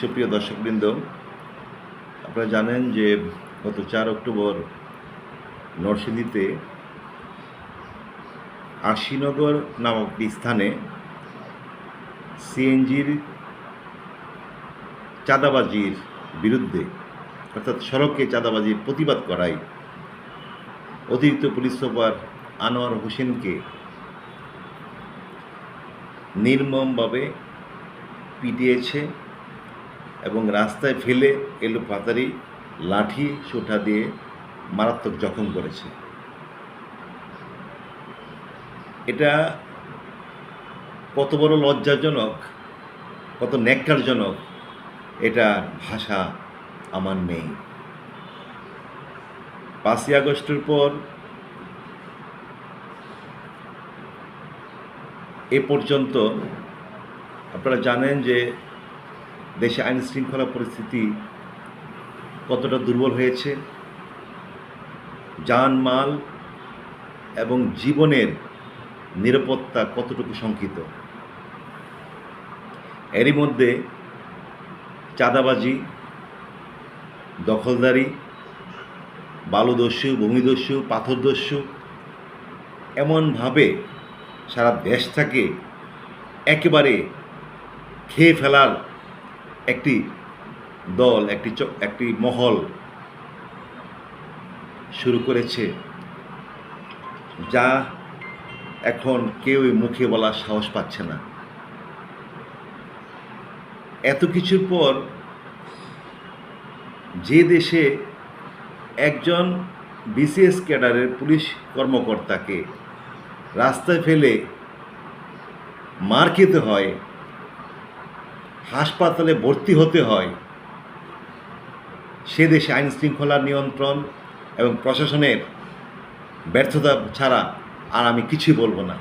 সুপ্রিয় দর্শকবৃন্দ, আপনারা জানেন যে গত চার অক্টোবর নরসিংদীতে আশিনগর নামক স্থানে সিএনজির চাঁদাবাজির বিরুদ্ধে, অর্থাৎ সড়কে চাঁদাবাজির প্রতিবাদ করায় অতিরিক্ত পুলিশ সুপার আনোয়ার হোসেনকে নির্মমভাবে পিটিয়েছে। এবং রাস্তায় ফেলে এলো পাতারি লাঠি সোটা দিয়ে মারাত্মক জখম করেছে। এটা কত বড় লজ্জাজনক, কত ন্যাক্কারজনক, এটা ভাষা আমার নেই। পাঁচই আগস্টের পর এ পর্যন্ত আপনারা জানেন যে দেশে আইন শৃঙ্খলা পরিস্থিতি কতটা দুর্বল হয়েছে জানমাল এবং জীবনের নিরাপত্তা কতটুকু শঙ্কিত। এরই মধ্যে চাঁদাবাজি, দখলদারি, বালুদস্যু, ভূমিদস্যু, পাথরদস্যু এমনভাবে সারা দেশটাকে একেবারে খেয়ে ফেলার একটি দল, একটি একটি মহল শুরু করেছে, যা এখন কেউই মুখে বলার সাহস পাচ্ছে না। এত কিছুর পর যে দেশে একজন বিসিএস ক্যাডারের পুলিশ কর্মকর্তাকে রাস্তায় ফেলে মার খেতে হয় হাসপাতালে ভর্তি হতে হয়। সে দেশে আইন শৃঙ্খলা নিয়ন্ত্রণ এবং প্রশাসনের ব্যর্থতা ছাড়া আর আমি কিছুই বলব না।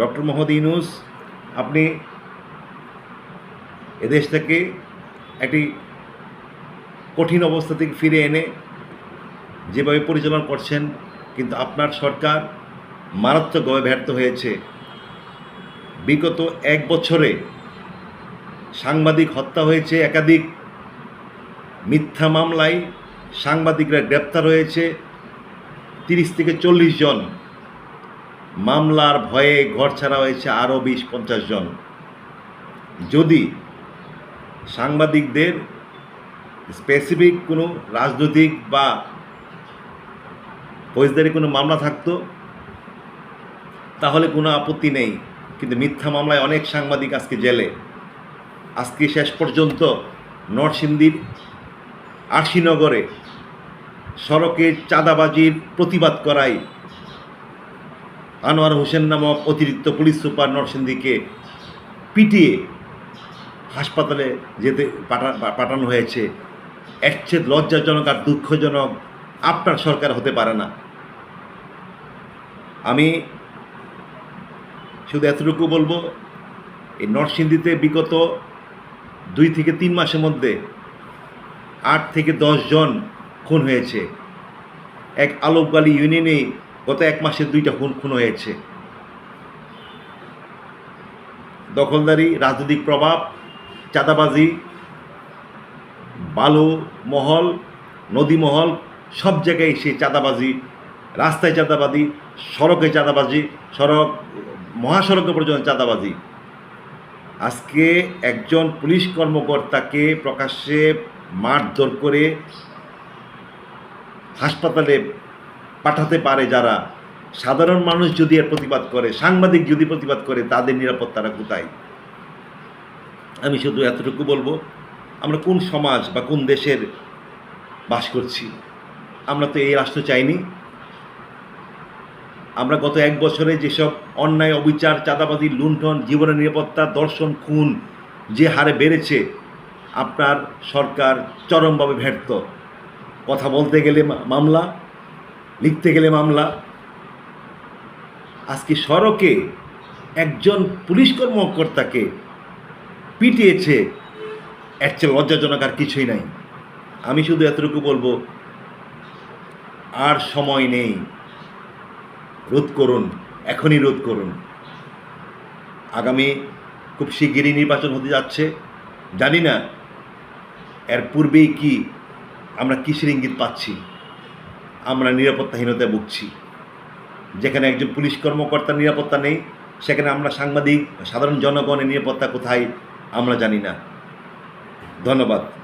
ডক্টর মোহাম্মদ ইউনুস, আপনি এদেশ থেকে একটি কঠিন অবস্থা থেকে ফিরে এনে যেভাবে পরিচালনা করছেন, কিন্তু আপনার সরকার মারাত্মকভাবে ব্যর্থ হয়েছে। বিগত এক বছরে সাংবাদিক হত্যা হয়েছে, একাধিক মিথ্যা মামলায় সাংবাদিকরা গ্রেপ্তার হয়েছে। তিরিশ থেকে চল্লিশ জন। মামলার ভয়ে ঘর ছাড়া হয়েছে আরও বিশ, পঞ্চাশ জন। যদি সাংবাদিকদের স্পেসিফিক কোনো রাজনৈতিক বা ফৌজদারি কোনো মামলা থাকতো, তাহলে কোনো আপত্তি নেই। কিন্তু মিথ্যা মামলায় অনেক সাংবাদিক আজকে জেলে। আজকে শেষ পর্যন্ত নরসিংদীর আশিনগরে সড়কে চাঁদাবাজির প্রতিবাদ করায় আনোয়ার হোসেন নামক অতিরিক্ত পুলিশ সুপার নরসিংদীকে পিটিয়ে হাসপাতালে যেতে পাঠা- পাঠানো হয়েছে। চেয়ে লজ্জাজনক আর দুঃখজনক আপনার সরকার হতে পারে না। আমি শুধু এতটুকু বলব, এই নরসিংদীতে বিগত দুই থেকে তিন মাসের মধ্যে আট থেকে দশ জন খুন হয়েছে। এক আলোকবালি ইউনিয়নে গত এক মাসে দুইটা খুন খুন হয়েছে। দখলদারি, রাজনৈতিক প্রভাব, চাঁদাবাজি, বালু মহল, নদী মহল, সব জায়গায় সে চাঁদাবাজি, রাস্তায় চাঁদাবাজি, সড়কে চাঁদাবাজি, সড়ক, মহাসড়কে পর্যন্ত চাঁদাবাজি। আজকে একজন পুলিশ কর্মকর্তাকে প্রকাশ্যে মারধর করে হাসপাতালে পাঠাতে পারে যারা, সাধারণ মানুষ যদি এর প্রতিবাদ করে, সাংবাদিক যদি প্রতিবাদ করে, তাদের নিরাপত্তাটা কোথায়? আমি শুধু এতটুকু বলব, আমরা কোন সমাজ বা কোন দেশের বাস করছি? আমরা তো এই রাষ্ট্র চাইনি। আমরা গত এক বছরে যেসব অন্যায়, অবিচার, চাঁদাবাজি, লুণ্ঠন, জীবনের নিরাপত্তা, দর্শন, খুন যে হারে বেড়েছে, আপনার সরকার চরমভাবে ব্যর্থ। কথা বলতে গেলে মামলা, লিখতে গেলে মামলা। আজকে সড়কে একজন পুলিশ কর্মকর্তাকে পিটিয়েছে, এর চেয়ে লজ্জাজনক আর কিছুই নাই। আমি শুধু এতটুকু বলব, আর সময় নেই। রোধ করুন, এখনই রোধ করুন। আগামী খুব শিগগিরই নির্বাচন হতে যাচ্ছে। জানি না এর পূর্বেই কি আমরা কিসের ইঙ্গিত পাচ্ছি। আমরা নিরাপত্তাহীনতায় ভুগছি। যেখানে একজন পুলিশ কর্মকর্তার নিরাপত্তা নেই, সেখানে আমরা সাংবাদিক, সাধারণ জনগণের নিরাপত্তা কোথায়, আমরা জানি না। ধন্যবাদ।